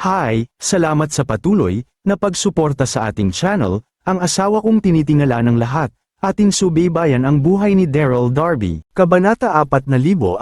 Hi, salamat sa patuloy na pagsuporta sa ating channel, ang asawa kong tinitingala ng lahat, ating subaybayan ang buhay ni Daryl Darby. Kabanata 4,401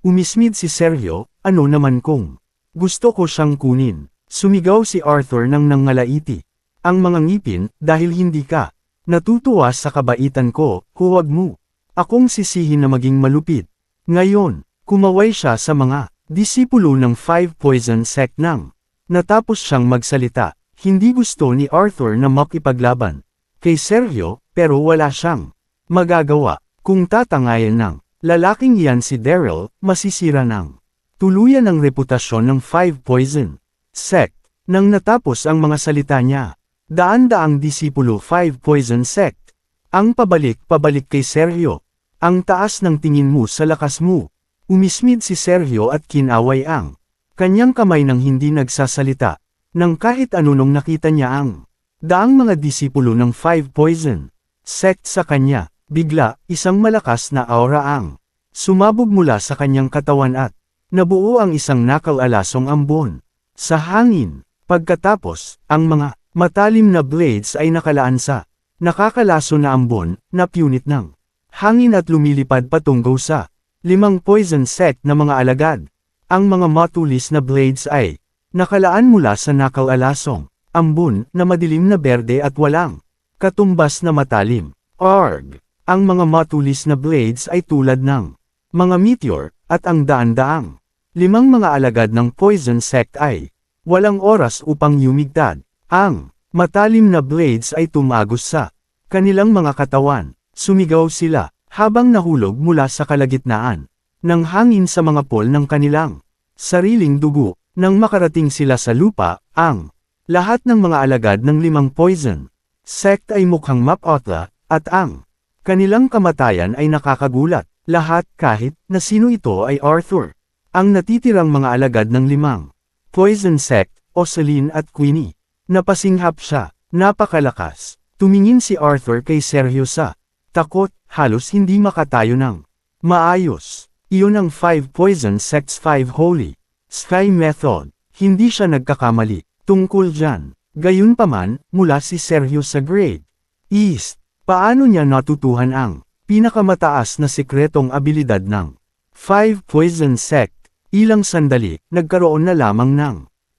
Umismid si Sergio, ano naman kung gusto ko siyang kunin. Sumigaw si Arthur ng nangalaiti. Ang mga ngipin, dahil hindi ka natutuwa sa kabaitan ko, huwag mo. Akong sisihin na maging malupit. Ngayon, kumaway siya sa mga disipulo ng Five Poison Sect nang natapos siyang magsalita. Hindi gusto ni Arthur na makipaglaban kay Sergio, pero wala siyang magagawa. Kung tatangayan ng lalaking iyan si Daryl, masisira ng tuluyan ang reputasyon ng Five Poison Sect. Nang natapos ang mga salita niya, daan-daang disipulo Five Poison Sect. Ang pabalik-pabalik kay Sergio. Ang taas ng tingin mo sa lakas mo. Umismid si Sergio at kinaway ang kanyang kamay nang hindi nagsasalita. Nang kahit ano nung nakita niya ang daang mga disipulo ng Five Poison Sect sa kanya, bigla, isang malakas na aura ang sumabog mula sa kanyang katawan at nabuo ang isang nakal-alasong ambon. Sa hangin, pagkatapos, ang mga matalim na blades ay nakalaan sa nakakalaso na ambon na punit ng hangin at lumilipad patungo sa limang poison sect na mga alagad. Ang mga matulis na blades ay nakalaan mula sa nakal-alasong ambon na madilim na berde at walang katumbas na matalim. Arg! Ang mga matulis na blades ay tulad ng mga meteor, at ang daan-daang limang mga alagad ng poison sect ay walang oras upang yumigtad. Ang matalim na blades ay tumagos sa kanilang mga katawan. Sumigaw sila, habang nahulog mula sa kalagitnaan ng hangin sa mga pol ng kanilang sariling dugo. Nang makarating sila sa lupa, ang lahat ng mga alagad ng limang poison sect ay mukhang mapotla, at ang kanilang kamatayan ay nakakagulat. Lahat kahit na sino ito ay Arthur. Ang natitirang mga alagad ng limang poison sect, Oceline at Queenie. Napasinghap siya, napakalakas. Tumingin si Arthur kay Sergio sa takot, halos hindi makatayo ng maayos. Iyon ang 5 Poison Sects 5 Holy Sky Method. Hindi siya nagkakamali tungkol dyan. Gayunpaman, mula si Sergio sa Grade East, paano niya natutuhan ang pinakamataas na sikretong abilidad ng 5 Poison Sect? Ilang sandali, nagkaroon na lamang ng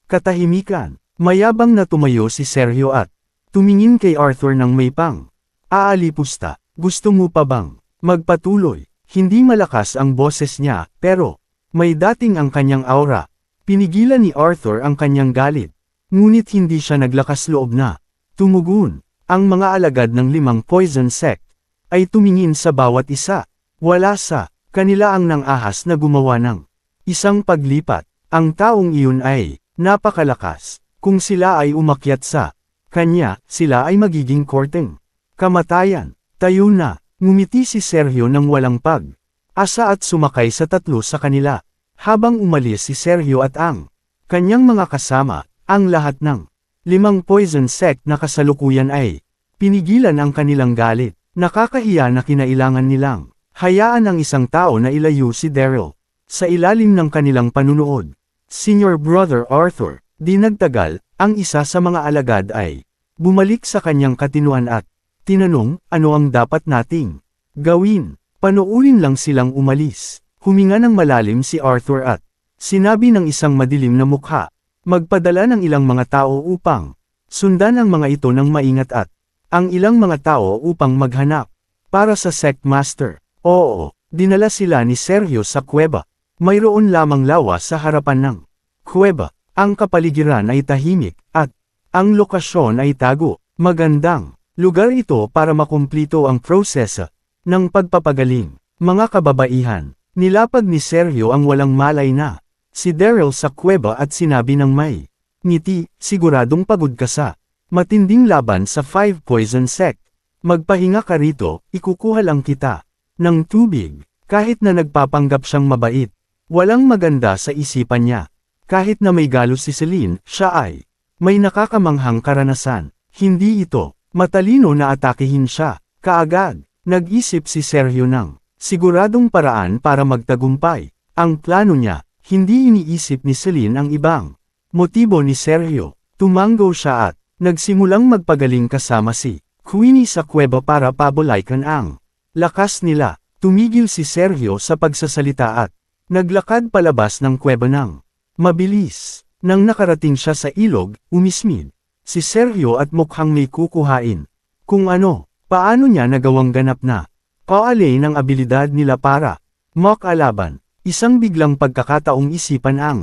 katahimikan. Mayabang na tumayo si Sergio at tumingin kay Arthur ng may pang. Aalipusta, gusto mo pa bang magpatuloy? Hindi malakas ang boses niya, pero may dating ang kanyang aura. Pinigilan ni Arthur ang kanyang galit. Ngunit hindi siya naglakas loob na. Tumugun. Ang mga alagad ng limang poison sect ay tumingin sa bawat isa. Wala sa kanila ang nang ahas na gumawa ng isang paglipat. Ang taong iyon ay napakalakas. Kung sila ay umakyat sa kanya, sila ay magiging korteng. Kamatayan. Tayo na. Ngumiti si Sergio ng walang pag. Asa at sumakay sa tatlo sa kanila. Habang umalis si Sergio at ang kanyang mga kasama, ang lahat ng limang poison sect na kasalukuyan ay pinigilan ang kanilang galit. Nakakahiya na kinailangan nilang hayaan ang isang tao na ilayo si Daryl sa ilalim ng kanilang panunood. Senior Brother Arthur, di nagtagal, ang isa sa mga alagad ay bumalik sa kanyang katinuan at tinanong, ano ang dapat nating gawin? Panuulin lang silang umalis. Huminga ng malalim si Arthur at sinabi ng isang madilim na mukha, magpadala ng ilang mga tao upang sundan ang mga ito ng maingat at ang ilang mga tao upang maghanap para sa sect master. Oo, dinala sila ni Sergio sa kuweba. Mayroon lamang lawa sa harapan ng kuweba. Ang kapaligiran ay tahimik at ang lokasyon ay tago. Magandang lugar ito para makumplito ang prosesa ng pagpapagaling. Mga kababaihan, nilapag ni Sergio ang walang malay na si Daryl sa kuweba at sinabi ng may ngiti, siguradong pagod ka sa matinding laban sa Five Poison Sect. Magpahinga ka rito, ikukuha lang kita ng tubig. Kahit na nagpapanggap siyang mabait, walang maganda sa isipan niya. Kahit na may galos si Celine, siya ay may nakakamanghang karanasan. Hindi ito matalino na atakihin siya. Kaagad, nag-isip si Sergio ng siguradong paraan para magtagumpay. Ang plano niya Hindi iniisip ni Celine ang ibang motibo ni Sergio. Tumango siya at nagsimulang magpagaling kasama si Queenie sa kuweba para pabolaikan ang lakas nila. Tumigil si Sergio sa pagsasalita at naglakad palabas ng kuweba ng mabilis. Nang nakarating siya sa ilog, umismid si Sergio at mukhang may kukuhain. Kung ano, paano niya nagawang ganap na kaale ng abilidad nila para makalaban. Isang biglang pagkakataong isipan ang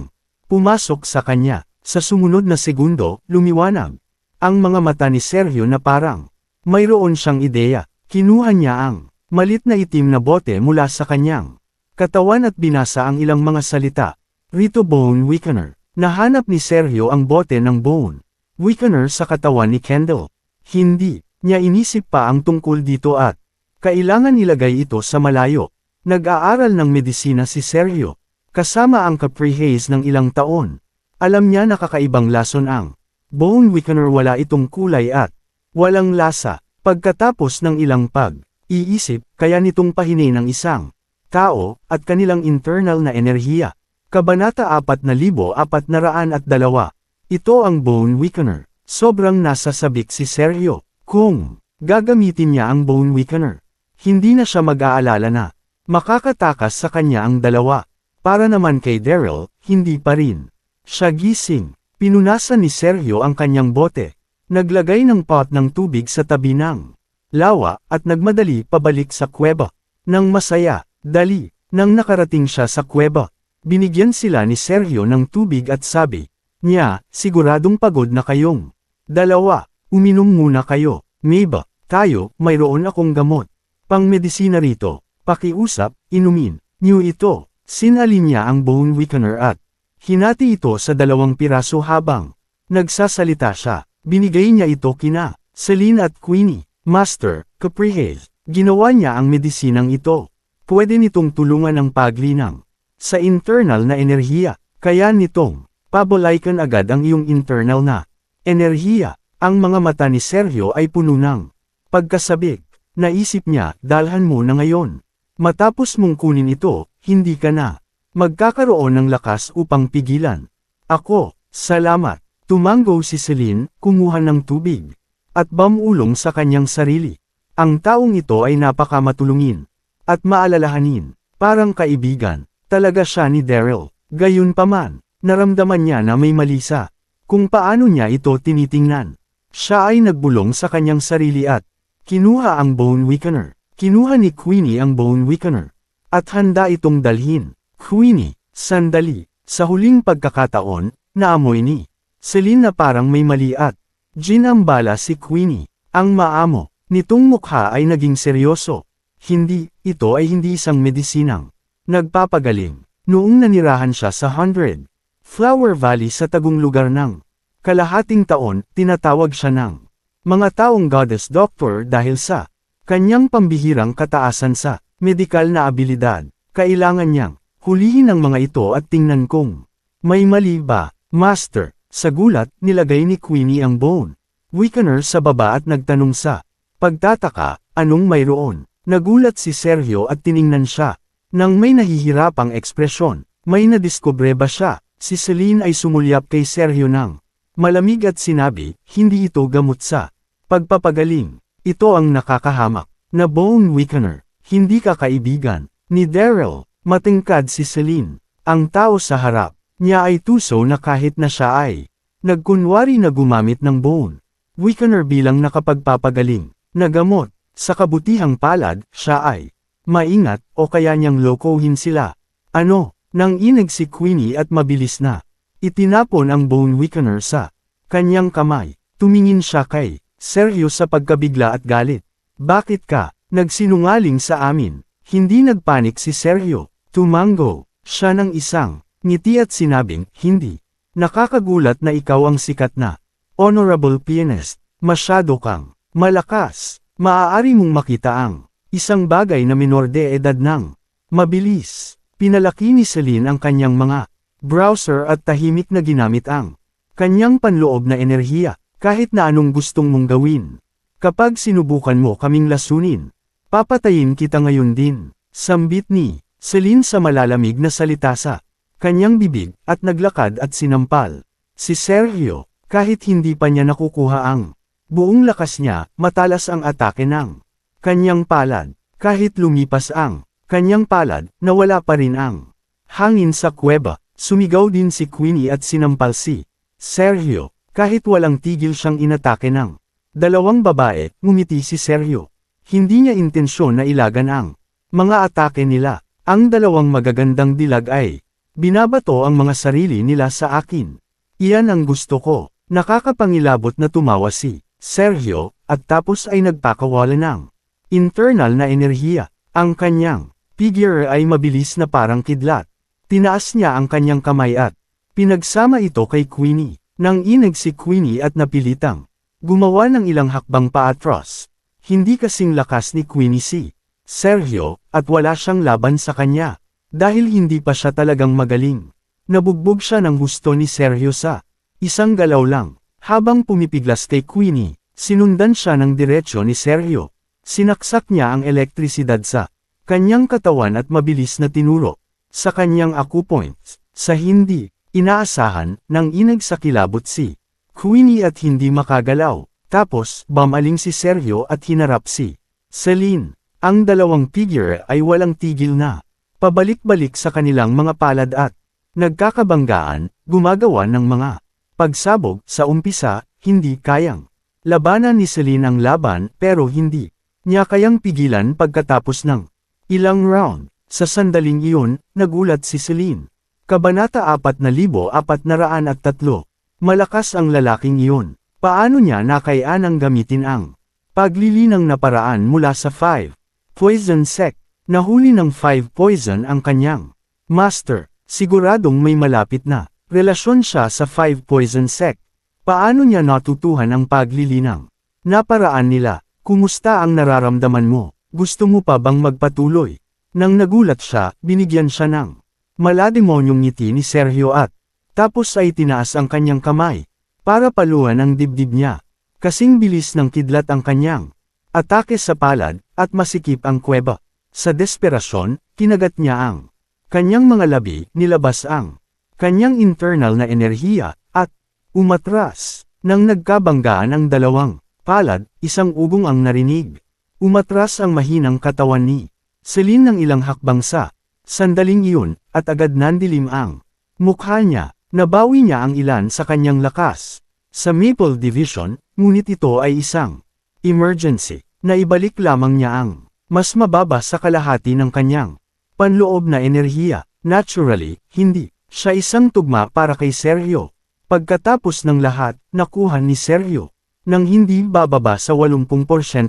pumasok sa kanya. Sa sumunod na segundo, lumiwanag. Ang mga mata ni Sergio na parang mayroon siyang ideya. Kinuha niya ang malit na itim na bote mula sa kanyang katawan at binasa ang ilang mga salita. Rito Bone Weakener. Nahanap ni Sergio ang bote ng bone. Weakener sa katawan ni Kendall. Hindi niya inisip pa ang tungkol dito at kailangan ilagay ito sa malayo. Nag-aaral ng medisina si Sergio. Kasama ang Capri Haze ng ilang taon. Alam niya na kakaibang lason ang bone weakener wala itong kulay at walang lasa. Pagkatapos ng ilang pag, iisip kaya nitong pahinay ng isang tao at kanilang internal na enerhiya. Kabanata 4,402. Ito ang bone weakener. Sobrang nasa sabik si Sergio. Kung gagamitin niya ang bone weakener, hindi na siya mag-aalala na makakatakas sa kanya ang dalawa. Para naman kay Daryl, hindi pa rin. Siya gising. Pinunasan ni Sergio ang kanyang bote. Naglagay ng pot ng tubig sa tabi ng lawa at nagmadali pabalik sa kuweba. Nang masaya, dali, nang nakarating siya sa kuweba, binigyan sila ni Sergio ng tubig at sabi niya, siguradong pagod na kayong dalawa, uminom muna kayo, may ba, tayo, mayroon akong gamot. Pang-medisina rito, pakiusap, inumin, niyo ito, sinalin niya ang bone weakener at Hinati ito sa dalawang piraso habang nagsasalita siya. Binigay niya ito kina Celine at Queenie. Master, Caprihez, ginawa niya ang medisinang ito. Pwede nitong tulungan ang paglinang sa internal na enerhiya. Kaya nitong pabolaikan agad ang iyong internal na enerhiya. Ang mga mata ni Sergio ay puno ng pagkasabik. Naisip niya, dalhan mo na ngayon. Matapos mong kunin ito, hindi ka na magkakaroon ng lakas upang pigilan. Ako, salamat. Tumango si Celine, kumuha ng tubig, at bamulong sa kanyang sarili. Ang taong ito ay napakamatulungin, at maalalahanin, parang kaibigan, talaga siya ni Daryl. Gayunpaman, naramdaman niya na may mali sa kung paano niya ito tinitingnan. Siya ay nagbulong sa kanyang sarili at kinuha ang bone weakener. Kinuha ni Queenie ang bone weakener, at handa itong dalhin. Queenie, sandali, sa huling pagkakataon, naamoy ni Celine na parang may mali at ginambala si Queenie. Ang maamo, nitong mukha ay naging seryoso. Hindi, ito ay hindi isang medisinang nagpapagaling. Noong nanirahan siya sa 100 Flower Valley sa tagong lugar ng kalahating taon, tinatawag siya ng mga taong goddess doctor dahil sa kanyang pambihirang kataasan sa medikal na abilidad. Kailangan niyang Hulihin ang mga ito at tingnan kung may mali ba, Master. Sa gulat, nilagay ni Queenie ang bone. Weakener sa baba at nagtanong sa pagtataka, anong mayroon? Nagulat si Sergio at tiningnan siya. Nang may nahihirapang ekspresyon, may nadiskubre ba siya? Si Celine ay sumulyap kay Sergio ng malamig at sinabi, hindi ito gamot sa pagpapagaling. Ito ang nakakahamak na bone weakener. Hindi ka kaibigan ni Daryl. Matingkad si Celine. Ang tao sa harap niya ay tuso na kahit na siya ay nagkunwari na gumamit ng bone. Weakener bilang nakapagpapagaling, nagamot, sa kabutihang palad, siya ay maingat o kaya niyang lokohin sila. Ano, nang inag si Queenie at mabilis na, itinapon ang bone weakener sa kanyang kamay. Tumingin siya kay Sergio sa pagkabigla at galit. Bakit ka, nagsinungaling sa amin? Hindi nagpanik si Sergio. Tumango, siya ng isang, ngiti at sinabing, hindi. Nakakagulat na ikaw ang sikat na, honorable pianist, masyado kang, malakas, maaari mong makita ang, isang bagay na minor de edad ng, mabilis. Pinalaki ni Celine ang kanyang mga, browser at tahimik na ginamit ang, kanyang panloob na enerhiya, kahit na anong gustong mong gawin. Kapag sinubukan mo kaming lasunin, papatayin kita ngayon din, sambit ni, Celine sa malalamig na salita sa kanyang bibig, at naglakad at sinampal. Si Sergio, kahit hindi pa niya nakukuha ang buong lakas niya, matalas ang atake ng kanyang palad. Kahit lumipas ang kanyang palad, nawala pa rin ang hangin sa kuweba. Sumigaw din si Queenie at sinampal si Sergio, kahit walang tigil siyang inatake ng dalawang babae, ngumiti si Sergio. Hindi niya intensyon na ilagan ang mga atake nila. Ang dalawang magagandang dilag ay binabato ang mga sarili nila sa akin. Iyan ang gusto ko. Nakakapangilabot na tumawa si Sergio, at tapos ay nagpakawala ng internal na enerhiya. Ang kanyang figure ay mabilis na parang kidlat. Tinaas niya ang kanyang kamay at pinagsama ito kay Queenie. Nang inag si Queenie at napilitang gumawa ng ilang hakbang paatros. Hindi kasing lakas ni Queenie si Sergio, at wala siyang laban sa kanya. Dahil hindi pa siya talagang magaling. Nabugbog siya ng gusto ni Sergio sa isang galaw lang. Habang pumipiglas kay Queenie, sinundan siya ng diretsyo ni Sergio. Sinaksak niya ang elektrisidad sa kanyang katawan at mabilis na tinuro sa kanyang acupoints. Sa hindi inaasahan nang inag sa kilabot si Queenie at hindi makagalaw. Tapos, bamaling si Sergio at hinarap si Celine. Ang dalawang figure ay walang tigil na. Pabalik-balik sa kanilang mga palad at nagkakabanggaan, gumagawa ng mga pagsabog sa umpisa, hindi kayang. Labanan ni Celine ang laban pero hindi niya kayang pigilan pagkatapos ng ilang round. Sa sandaling iyon, nagulat si Celine. Kabanata 4,403. Malakas ang lalaking iyon. Paano niya nakayanang gamitin ang paglilinang na paraan mula sa 5 Poison Sect. Nahuli ng 5 Poison ang kanyang master. Siguradong may malapit na relasyon siya sa 5 Poison Sect. Paano niya natutuhan ang paglilinang? Naparaan nila, kumusta ang nararamdaman mo? Gusto mo pa bang magpatuloy? Nang nagulat siya, binigyan siya ng malademonyong ngiti ni Sergio at tapos ay tinaas ang kanyang kamay para paluan ang dibdib niya. Kasing bilis ng kidlat ang kanyang atake sa palad at masikip ang kuweba. Sa desperasyon, kinagat niya ang kanyang mga labi, nilabas ang kanyang internal na enerhiya, at umatras. Nang nagkabanggaan ang dalawang palad, isang ugong ang narinig. Umatras ang mahinang katawan ni Celine ng ilang hakbang sa sandaling iyon, at agad nandilim ang mukha niya. Nabawi niya ang ilan sa kanyang lakas. Sa Maple Division, ngunit ito ay isang emergency. Naibalik lamang niya ang mas mababa sa kalahati ng kanyang panloob na enerhiya. Naturally, hindi siya isang tugma para kay Sergio. Pagkatapos ng lahat, nakuha ni Sergio nang hindi bababa sa 80%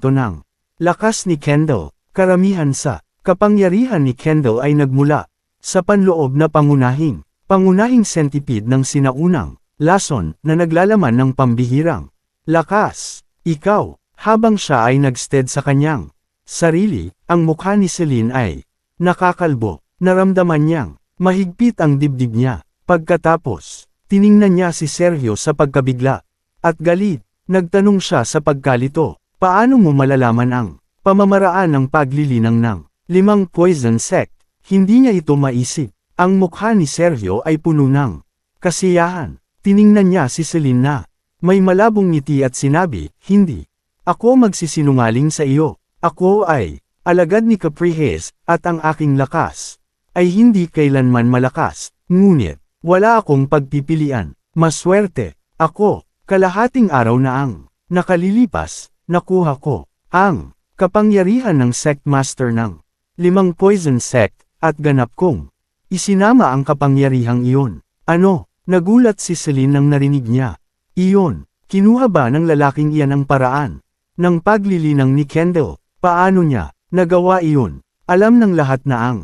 ng lakas ni Kendall. Karamihan sa kapangyarihan ni Kendall ay nagmula sa panloob na pangunahing, pangunahing centipede ng sinaunang lason na naglalaman ng pambihirang lakas. Ikaw, habang siya ay nagstead sa kanyang sarili, ang mukha ni Celine ay nakakalbo, naramdaman niyang mahigpit ang dibdib niya. Pagkatapos, tiningnan niya si Sergio sa pagkabigla at galit. Nagtanong siya sa pagkalito, paano mo malalaman ang pamamaraan ng paglilinang ng limang poison sect? Hindi niya ito maisip. Ang mukha ni Sergio ay puno ng kasiyahan. Tiningnan niya si Celine na may malabong ngiti at sinabi, hindi. Ako magsisinungaling sa iyo. Ako ay alagad ni Caprihes, at ang aking lakas ay hindi kailanman malakas, ngunit wala akong pagpipilian. Maswerte, ako, kalahating araw na ang nakalilipas, nakuha ko ang kapangyarihan ng sect master ng limang poison sect, at ganap kong isinama ang kapangyarihang iyon. Ano, nagulat si Celine nang narinig niya. Iyon, kinuha ba ng lalaking iyan ang paraan ng paglilinang ni Kendall? Paano niya nagawa iyon? Alam ng lahat na ang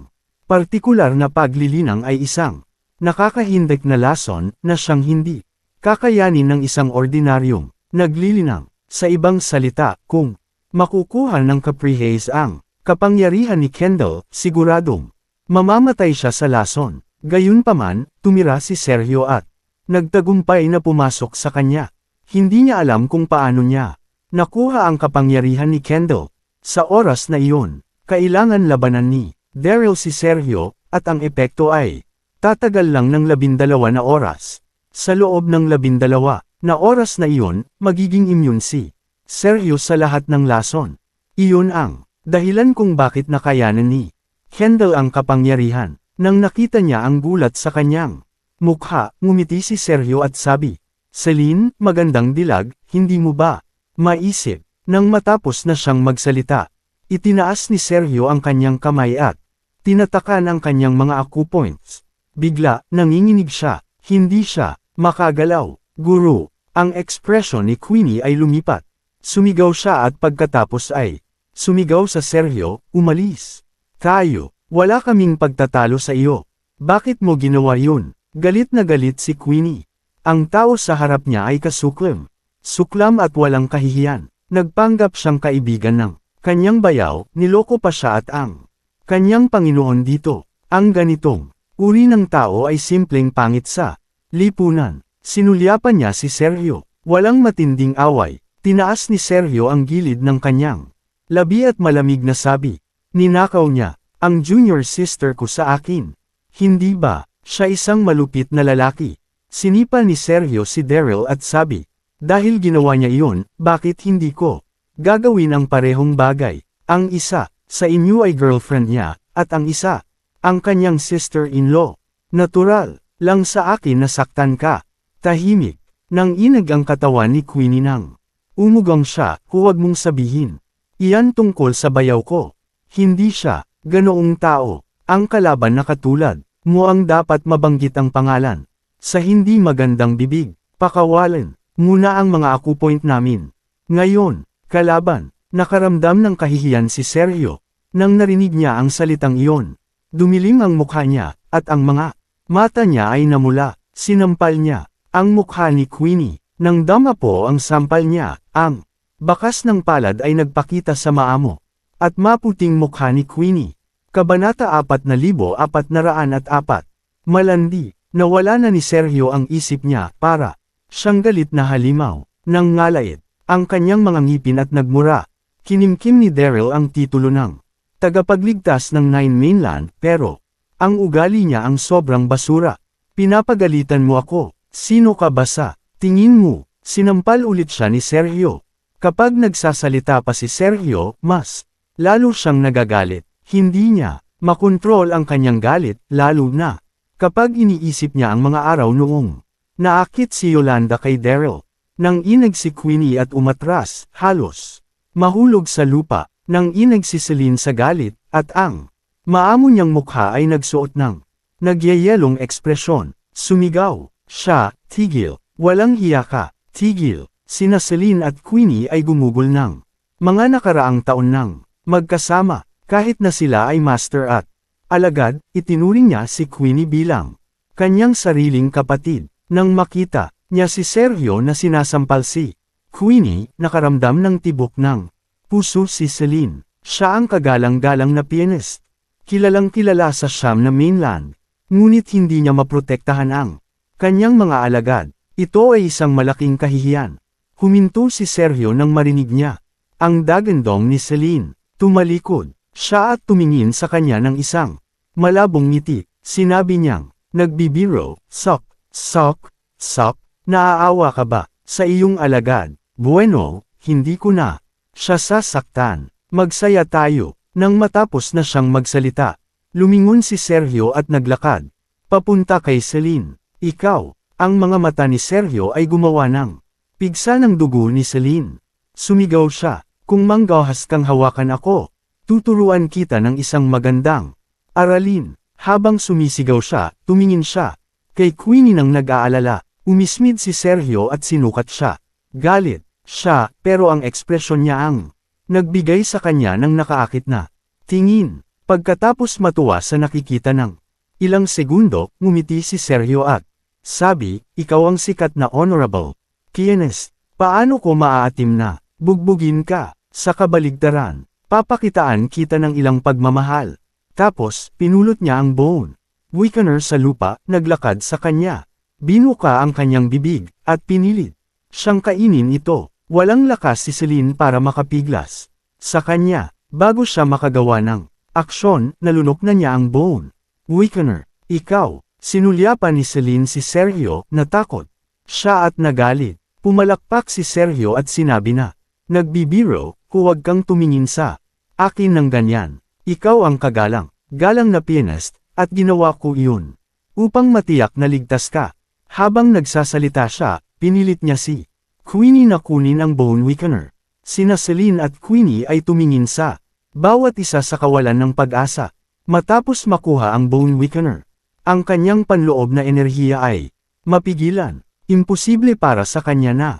partikular na paglilinang ay isang nakakahindik na lason na siyang hindi kakayanin ng isang ordinaryong naglilinang. Sa ibang salita, kung makukuha ng Caprihaze ang kapangyarihan ni Kendall, siguradong mamamatay siya sa lason. Gayunpaman, tumira si Sergio at nagtagumpay na pumasok sa kanya. Hindi niya alam kung paano niya nakuha ang kapangyarihan ni Kendall. Sa oras na iyon, kailangan labanan ni Daryl si Sergio, at ang epekto ay Magtatagal lang ng labindalawa na oras. Sa loob ng labindalawa na oras na iyon, magiging immune si Sergio sa lahat ng lason. Iyon ang dahilan kung bakit nakayanan ni Kendall ang kapangyarihan. Nang nakita niya ang gulat sa kanyang mukha, ngumiti si Sergio at sabi, Celine, magandang dilag, hindi mo ba? Maisip, nang matapos na siyang magsalita, itinaas ni Sergio ang kanyang kamay at tinatakan ang kanyang mga acupoints. Bigla, nanginginig siya, hindi siya, makagalaw. Guru, ang ekspresyon ni Queenie ay lumipat. Sumigaw siya at pagkatapos ay, sumigaw sa Sergio, umalis. Tayo, wala kaming pagtatalo sa iyo. Bakit mo ginawa yun? Galit na galit si Queenie. Ang tao sa harap niya ay kasuklam. Suklam at walang kahihiyan. Nagpanggap siyang kaibigan ng kanyang bayaw, niloko pa siya at ang kanyang Panginoon dito. Ang ganitong uri ng tao ay simpleng pangit sa lipunan. Sinulyapan niya si Sergio. Walang matinding away. Tinaas ni Sergio ang gilid ng kanyang labi at malamig na sabi. Ninakaw niya ang junior sister ko sa akin. Hindi ba, siya isang malupit na lalaki. Sinipa ni Sergio si Daryl at sabi, dahil ginawa niya iyon, bakit hindi ko gagawin ang parehong bagay? Ang isa, sa inyo ay girlfriend niya, at ang isa, ang kanyang sister-in-law. Natural, lang sa akin nasaktan ka. Tahimik, nang inag ang katawan ni Queenie nang. Umugang siya, huwag mong sabihin. Iyan tungkol sa bayaw ko. Hindi siya, ganoong tao, ang kalaban na katulad, mo ang dapat mabanggit ang pangalan. Sa hindi magandang bibig, pakawalan, muna ang mga akupoint namin. Ngayon, kalaban, nakaramdam ng kahihiyan si Sergio. Nang narinig niya ang salitang iyon, dumilim ang mukha niya, at ang mga mata niya ay namula, sinampal niya, ang mukha ni Queenie. Nang dama po ang sampal niya, ang bakas ng palad ay nagpakita sa maamo. At maputing mukha ni Queenie. Kabanata 4,404. Malandi, nawala na ni Sergio ang isip niya para siyang galit na halimaw, nang ngalait, ang kanyang mga ngipin at nagmura. Kinimkim ni Daryl ang titulo ng tagapagligtas ng Nine Mainland pero ang ugali niya ang sobrang basura. Pinapagalitan mo ako, sino ka ba sa tingin mo? Sinampal ulit siya ni Sergio. Kapag nagsasalita pa si Sergio, mas lalo siyang nagagalit. Hindi niya makontrol ang kanyang galit, lalo na kapag iniisip niya ang mga araw noong naakit si Yolanda kay Daryl. Nang inag si Queenie at umatras, halos mahulog sa lupa, nang inag si Celine sa galit, at ang maamo niyang mukha ay nagsuot ng nagyayelong ekspresyon. Sumigaw, siya, tigil, walang hiya ka, tigil. Sina Celine at Queenie ay gumugol ng mga nakaraang taon nang magkasama, kahit na sila ay master at alagad, itinuring niya si Queenie bilang kanyang sariling kapatid. Nang makita niya si Sergio na sinasampal si Queenie, nakaramdam ng tibok ng puso si Celine. Siya ang kagalang-galang na pianist. Kilalang kilala sa Siam na mainland. Ngunit hindi niya maprotektahan ang kanyang mga alagad. Ito ay isang malaking kahihiyan. Huminto si Sergio nang marinig niya. Ang dagandong ni Celine. Tumalikod. Siya at tumingin sa kanya ng isang malabong ngiti. Sinabi niyang, nagbibiro, sok, sok, sok, naaawa ka ba sa iyong alagad? Bueno, hindi ko na. Siya sasaktan. Magsaya tayo. Nang matapos na siyang magsalita, lumingon si Sergio at naglakad. Papunta kay Celine. Ikaw, ang mga mata ni Sergio ay gumawa ng pigsa ng dugo ni Celine. Sumigaw siya, kung manggahas kang hawakan ako, tuturuan kita ng isang magandang aralin. Habang sumisigaw siya, tumingin siya. Kay Queenie nang nag-aalala, umismid si Sergio at sinukat siya. Galit, siya, pero ang ekspresyon niya ang nagbigay sa kanya ng nakaakit na tingin. Pagkatapos matuwa sa nakikita ng ilang segundo, ngumiti si Sergio at sabi, ikaw ang sikat na honorable. Pianist, paano ko maaatim na bugbugin ka sa kabaligtaran? Papakitaan kita ng ilang pagmamahal. Tapos, pinulot niya ang bone. Wickener sa lupa, naglakad sa kanya. Binuka ang kanyang bibig, at pinilit. Siyang kainin ito. Walang lakas si Celine para makapiglas. Sa kanya, bago siya makagawa ng aksyon, nalunok na niya ang bone. Wickener, ikaw, Sinulyapan ni Celine si Sergio, natakot. Siya at nagalit. Pumalakpak si Sergio at sinabi na, Nagbibiro, huwag kang tumingin sa akin ng ganyan. Ikaw ang kagalang, galang na pianist, at ginawa ko iyon. Upang matiyak na ligtas ka. Habang nagsasalita siya, pinilit niya si Queenie na kunin ang bone weakener. Sina Celine at Queenie ay tumingin sa bawat isa sa kawalan ng pag-asa. Matapos makuha ang bone weakener, ang kanyang panloob na enerhiya ay mapigilan. Imposible para sa kanya na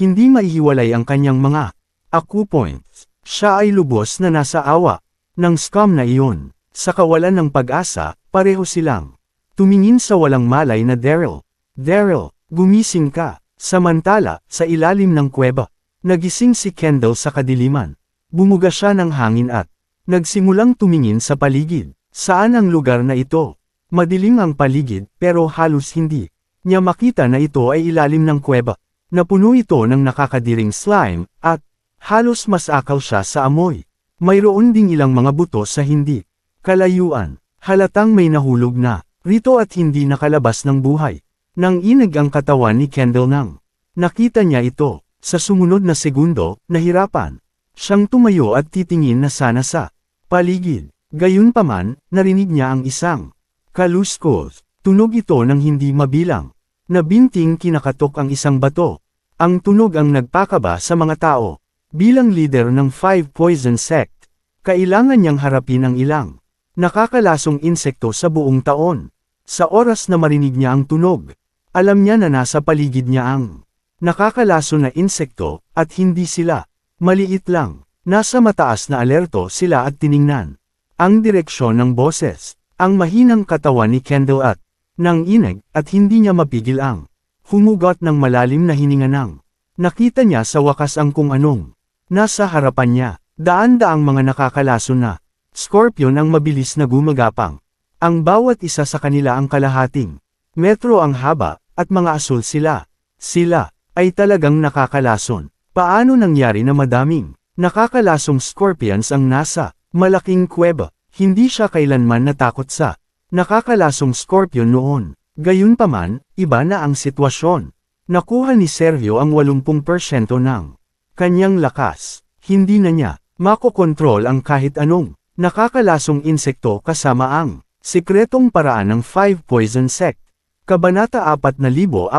hindi maihiwalay ang kanyang mga acupoints. Siya ay lubos na nasa awa ng scam na iyon. Sa kawalan ng pag-asa, pareho silang tumingin sa walang malay na Daryl. Daryl, gumising ka. Samantala, sa ilalim ng kuweba, nagising si Kendall sa kadiliman. Bumuga siya ng hangin at nagsimulang tumingin sa paligid. Saan ang lugar na ito? Madilim ang paligid pero halos hindi niya makita na ito ay ilalim ng kuweba. Napuno ito ng nakakadiring slime, at halos masakaw siya sa amoy. Mayroon ding ilang mga buto sa hindi. Kalayuan, halatang may nahulog na, rito at hindi nakalabas ng buhay. Nang inag ang katawan ni Kendall nang nakita niya ito, sa sumunod na segundo, nahirapan. Siyang tumayo at titingin na sana sa paligid. Gayunpaman, narinig niya ang isang kaluskos. Tunog ito ng hindi mabilang. Nabinting kinakatok ang isang bato. Ang tunog ang nagpakaba sa mga tao. Bilang leader ng Five Poison Sect, kailangan niyang harapin ang ilang nakakalasong insekto sa buong taon. Sa oras na marinig niya ang tunog, alam niya na nasa paligid niya ang nakakalaso na insekto, at hindi sila maliit lang. Nasa mataas na alerto sila at tiningnan. Ang direksyon ng boses, ang mahinang katawan ni Kendall at nang inag, at hindi niya mapigil ang humugot ng malalim na hininga ng. Nakita niya sa wakas ang kung anong nasa harapan niya, daan-daang mga nakakalaso na. Scorpion ang mabilis na gumagapang. Ang bawat isa sa kanila ang kalahating. Metro ang haba, at mga asul sila. Sila, ay talagang nakakalason. Paano nangyari na madaming nakakalasong scorpions ang nasa malaking kuweba? Hindi siya kailanman natakot sa Nakakalasong Scorpion noon. Gayunpaman, iba na ang sitwasyon. Nakuha ni Sergio ang 80% ng kanyang lakas. Hindi na niya makokontrol ang kahit anong nakakalasong insekto kasama ang sikretong paraan ng 5 Poison Sect. Kabanata 4,405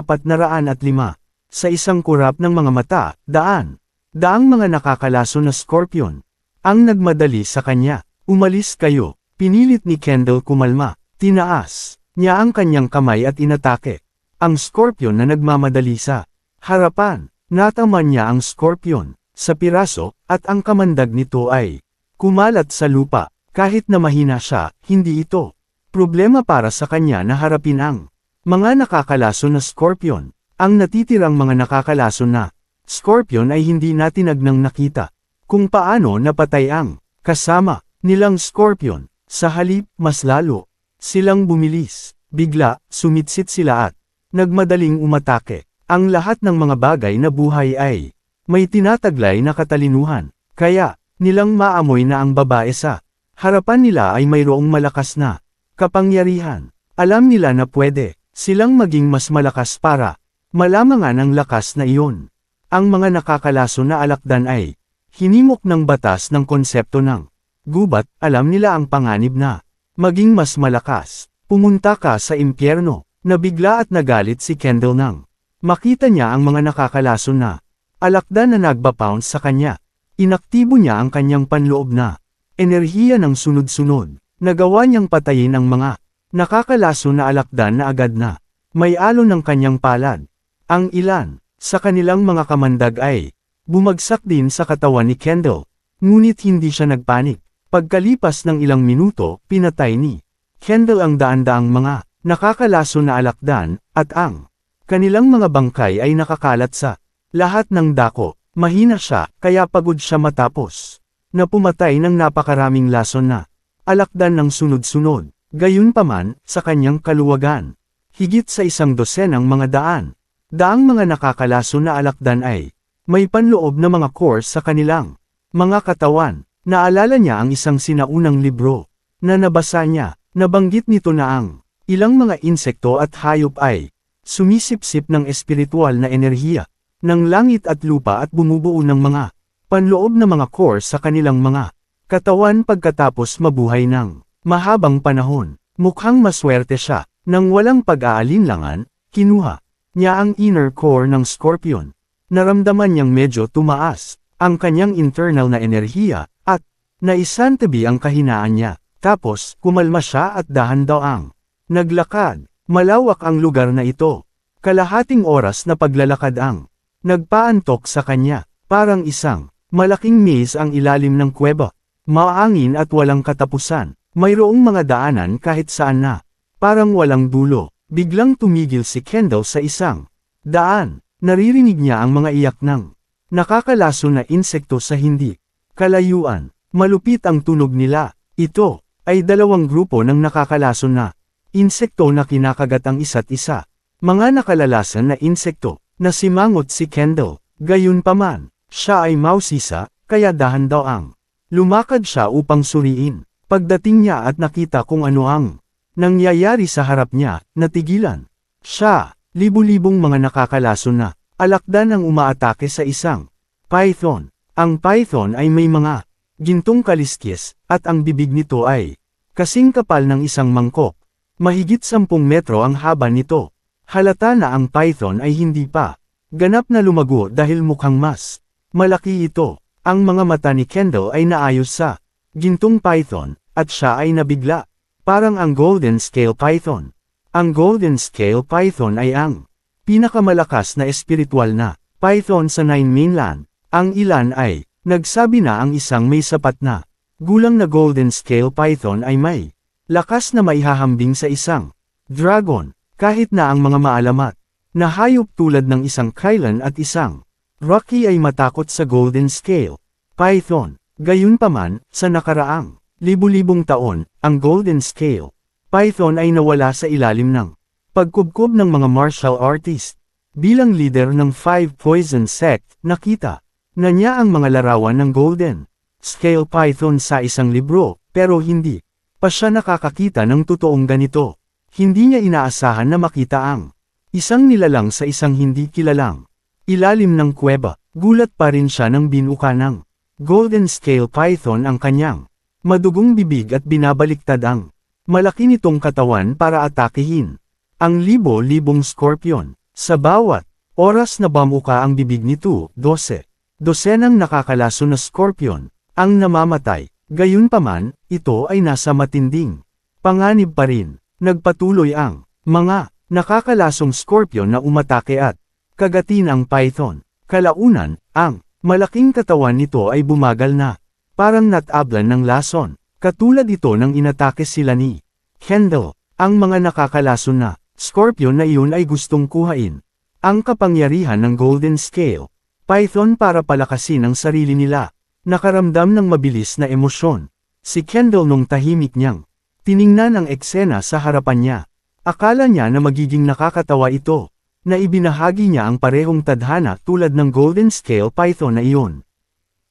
Sa isang kurap ng mga mata, daan. Daang mga nakakalaso na scorpion. Ang nagmadali sa kanya, umalis kayo, pinilit ni Kendall kumalma. Tinaas niya ang kanyang kamay at inatake. Ang scorpion na nagmamadali sa harapan. Nataman niya ang scorpion sa piraso at ang kamandag nito ay kumalat sa lupa. Kahit na mahina siya, hindi ito problema para sa kanya na harapin ang mga nakakalaso na scorpion. Ang natitirang mga nakakalaso na scorpion ay hindi natin agnang nakita kung paano napatay ang kasama nilang scorpion. Sa halip, mas lalo Silang bumilis. Bigla, sumitsit sila at nagmadaling umatake. Ang lahat ng mga bagay na buhay ay may tinataglay na katalinuhan. Kaya, nilang maamoy na ang babae sa harapan nila ay mayroong malakas na kapangyarihan. Alam nila na pwede silang maging mas malakas para malamangan ang lakas na iyon. Ang mga nakakalaso na alakdan ay hinimok ng batas ng konsepto ng gubat, alam nila ang panganib na Maging mas malakas. Pumunta ka sa impyerno. Nabigla at nagalit si Kendall nang makita niya ang mga nakakalason na alakda na nagba-pounce sa kanya. Inaktibo niya ang kanyang panloob na enerhiya ng sunod-sunod. Nagawa niyang patayin ang mga nakakalaso na alakdan na agad na may alon ng kanyang palad. Ang ilan sa kanilang mga kamandag ay bumagsak din sa katawan ni Kendall. Ngunit hindi siya nagpanik. Pagkalipas ng ilang minuto, pinatay ni Kendall ang daan-daang mga nakakalaso na alakdan, at ang kanilang mga bangkay ay nakakalat sa lahat ng dako. Mahina siya, kaya pagod siya matapos na pumatay ng napakaraming lason na alakdan ng sunod-sunod. Gayunpaman, sa kanyang kaluwagan, higit sa isang dosenang mga daan. Daang mga nakakalaso na alakdan ay may panloob na mga course sa kanilang mga katawan. Naalala niya ang isang sinaunang libro na nabasa niya, nabanggit nito na ang Ilang mga insekto at hayop ay sumisipsip ng espiritual na enerhiya ng langit at lupa at bumubuo ng mga panloob na mga core sa kanilang mga katawan pagkatapos mabuhay ng mahabang panahon. Mukhang maswerte siya, nang walang pag-aalinlangan, kinuha niya ang inner core ng scorpion. Naramdaman niyang medyo tumaas ang kanyang internal na enerhiya at naisantabi ang kahinaan niya. Tapos, kumalma siya at dahan daw ang naglakad. Malawak ang lugar na ito. Kalahating oras na paglalakad ang nagpaantok sa kanya. Parang isang malaking maze ang ilalim ng kuweba. Maangin at walang katapusan. Mayroong mga daanan kahit saan na. Parang walang dulo. Biglang tumigil si Kendall sa isang daan. Naririnig niya ang mga iyak ng nakakalaso na insekto sa hindi kalayuan. Malupit ang tunog nila. Ito ay dalawang grupo ng nakakalaso na insekto na kinakagat ang isa't isa. Mga nakalalasan na insekto na simangot si Kendall. Gayunpaman, siya ay mausisa, kaya dahan daw ang lumakad siya upang suriin. Pagdating niya at nakita kung ano ang nangyayari sa harap niya, natigilan. Siya, libu-libong mga nakakalaso na, alakdan ang umaatake sa isang python. Ang python ay may mga gintong kaliskis, at ang bibig nito ay kasing kapal ng isang mangkok. Mahigit 10 metro ang haba nito. Halata na ang python ay hindi pa ganap na lumago dahil mukhang mas malaki ito. Ang mga mata ni Kendall ay naayos sa gintong python, at siya ay nabigla. Parang ang golden scale python. Ang golden scale python ay ang pinakamalakas na espiritual na python sa Nine Mainland. Ang ilan ay nagsabi na ang isang may sapat na gulang na golden scale python ay may lakas na maihahambing sa isang dragon, kahit na ang mga maalamat na hayop tulad ng isang kailan at isang Rocky ay matakot sa golden scale python. Gayunpaman, sa nakaraang libu-libong taon, ang golden scale python ay nawala sa ilalim ng pagkubkob ng mga martial artist. Bilang leader ng Five Poison Sect, nakita na niya ang mga larawan ng golden scale python sa isang libro, pero hindi pa siya nakakakita ng totoong ganito. Hindi niya inaasahan na makita ang isang nilalang sa isang hindi kilalang ilalim ng kuweba. Gulat pa rin siya ng binuka ng golden scale python ang kanyang madugong bibig at binabaliktad ang malaki nitong katawan para atakihin ang libo-libong scorpion. Sa bawat oras na bamuka ang bibig nito, 12. Dosenang nakakalaso na scorpion ang namamatay. Gayunpaman, ito ay nasa matinding panganib pa rin. Nagpatuloy ang mga nakakalasong scorpion na umatake at kagatin ang python. Kalaunan, ang malaking katawan nito ay bumagal na parang natablan ng lason. Katulad ito ng inatake sila ni Kendall. Ang mga nakakalason na scorpion na iyon ay gustong kuhain ang kapangyarihan ng golden scale python para palakasin ang sarili nila. Nakaramdam ng mabilis na emosyon. Si Kendall nung tahimik niyang tiningnan ang eksena sa harapan niya. Akala niya na magiging nakakatawa ito, na ibinahagi niya ang parehong tadhana tulad ng golden scale python na iyon.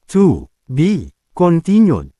2. B. Continued.